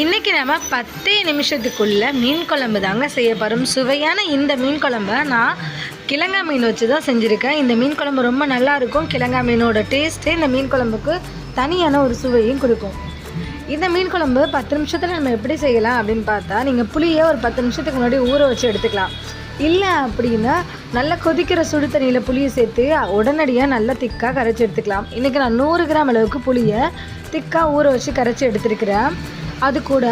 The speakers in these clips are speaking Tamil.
இன்றைக்கி நம்ம பத்தே நிமிஷத்துக்குள்ள மீன் குழம்பு தாங்க செய்ய போகிறோம் சுவையான இந்த மீன் குழம்ப நான் கிழங்கா மீன் வச்சு தான் செஞ்சுருக்கேன். இந்த மீன் குழம்பு ரொம்ப நல்லாயிருக்கும் கிழங்கா மீனோட டேஸ்ட்டு இந்த மீன் குழம்புக்கு தனியான ஒரு சுவையும் கொடுக்கும். இந்த மீன் குழம்பு பத்து நிமிஷத்தில் நம்ம எப்படி செய்யலாம் அப்படின்னு பார்த்தா நீங்கள் புளியை ஒரு பத்து நிமிஷத்துக்கு முன்னாடி ஊற வச்சு எடுத்துக்கலாம். இல்லை அப்படின்னா நல்லா கொதிக்கிற சுடு தண்ணியில் புளியை சேர்த்து உடனடியாக நல்லா திக்காக கரைச்சி எடுத்துக்கலாம். இன்றைக்கி நான் நூறு கிராம் அளவுக்கு புளியை திக்காக ஊற வச்சு கரைச்சி எடுத்துருக்கிறேன். அது கூட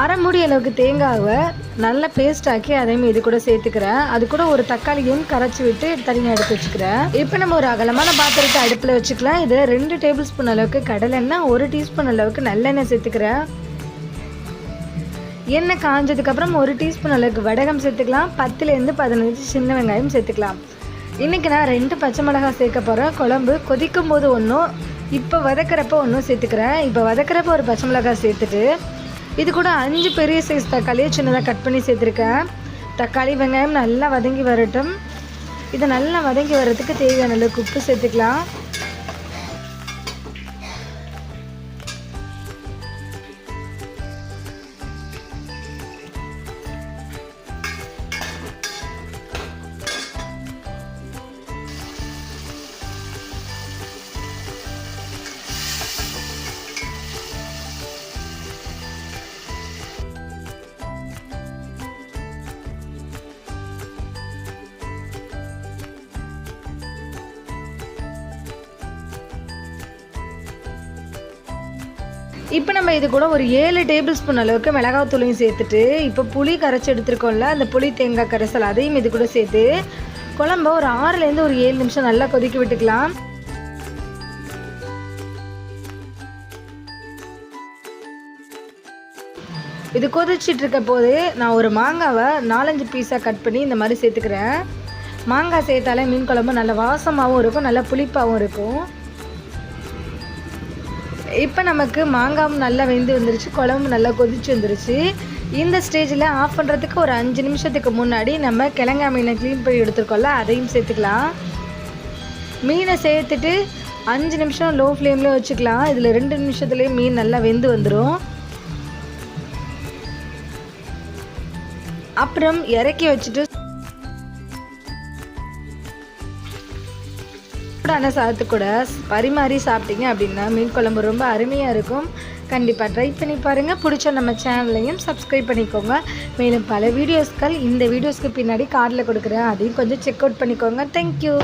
அரை மூடி அளவுக்கு தேங்காவை நல்லா பேஸ்ட் ஆக்கி அதையும் இது கூட சேர்த்துக்கிறேன். அது கூட ஒரு தக்காளியும் கரைச்சி விட்டு தனியாக எடுத்து வச்சுக்கிறேன். இப்போ நம்ம ஒரு அகலமான பாத்திரத்தை அடுப்பில் வச்சுக்கலாம். இது ரெண்டு டேபிள் ஸ்பூன் அளவுக்கு கடலெண்ணெய் ஒரு டீஸ்பூன் அளவுக்கு நல்லெண்ணெய் சேர்த்துக்கிறேன். எண்ணெய் காஞ்சதுக்கப்புறம் ஒரு டீஸ்பூன் அளவுக்கு வடகம் சேர்த்துக்கலாம். பத்துலேருந்து பதினஞ்சு சின்ன வெங்காயம் சேர்த்துக்கலாம். இன்றைக்கி நான் ரெண்டு பச்சை மிளகாய் சேர்க்க போகிறேன் குழம்பு கொதிக்கும் போது ஒன்றும் இப்போ வதக்கிறப்ப ஒன்றும் சேர்த்துக்கிறேன். இப்போ வதக்கிறப்ப ஒரு பச்சை மிளகாய் சேர்த்துட்டு இது கூட அஞ்சு பெரிய சைஸ் தக்காளியை சின்னதாக கட் பண்ணி சேர்த்துருக்கேன். தக்காளி வெங்காயம் நல்லா வதங்கி வரட்டும். இதை நல்லா வதங்கி வர்றதுக்கு தேவையான அளவுக்கு உப்பு சேர்த்துக்கலாம். இப்போ நம்ம இது கூட ஒரு ஏழு டேபிள் ஸ்பூன் அளவுக்கு மிளகாத்தூளையும் சேர்த்துட்டு இப்போ புளி கரைச்சி எடுத்துருக்கோம்ல அந்த புளி தேங்காய் கரைசல் அதையும் இது கூட சேர்த்து குழம்ப ஒரு ஆறுலேருந்து ஒரு ஏழு நிமிஷம் நல்லா கொதிக்க விட்டுக்கலாம். இது கொதிச்சிட்டு இருக்க போது நான் ஒரு மாங்காவை நாலஞ்சு பீஸாக கட் பண்ணி இந்த மாதிரி சேர்த்துக்கிறேன். மாங்காய் சேர்த்தாலே மீன் குழம்பு நல்ல வாசமாகவும் இருக்கும் நல்ல புளிப்பாகவும் இருக்கும். இப்போ நமக்கு மாங்காவும் நல்லா வெந்து வந்துருச்சு குழம்பு நல்லா கொதிச்சு வந்துருச்சு. இந்த ஸ்டேஜில் ஆஃப் பண்ணுறதுக்கு ஒரு அஞ்சு நிமிஷத்துக்கு முன்னாடி நம்ம கிழங்கா மீனை க்ளீன் பண்ணி எடுத்துருக்கோம்ல அதையும் சேர்த்துக்கலாம். மீனை சேர்த்துட்டு அஞ்சு நிமிஷம் லோ ஃப்ளேமில் வச்சுக்கலாம். இதில் ரெண்டு நிமிஷத்துலேயே மீன் நல்லா வெந்து வந்துடும் அப்புறம் இறக்கி வச்சுட்டு சூடான சாதத்து கூட பரிமாறி சாப்பிட்டீங்க அப்படின்னா மீன் குழம்பு ரொம்ப அருமையாக இருக்கும். கண்டிப்பாக ட்ரை பண்ணி பாருங்கள் பிடிச்ச நம்ம சேனலையும் சப்ஸ்கிரைப் பண்ணிக்கோங்க. மேலும் பல வீடியோஸ்கள் இந்த வீடியோஸ்க்கு பின்னாடி கார்டில் கொடுக்குறேன். அதையும் கொஞ்சம் செக் அவுட் பண்ணிக்கோங்க. தேங்க்யூ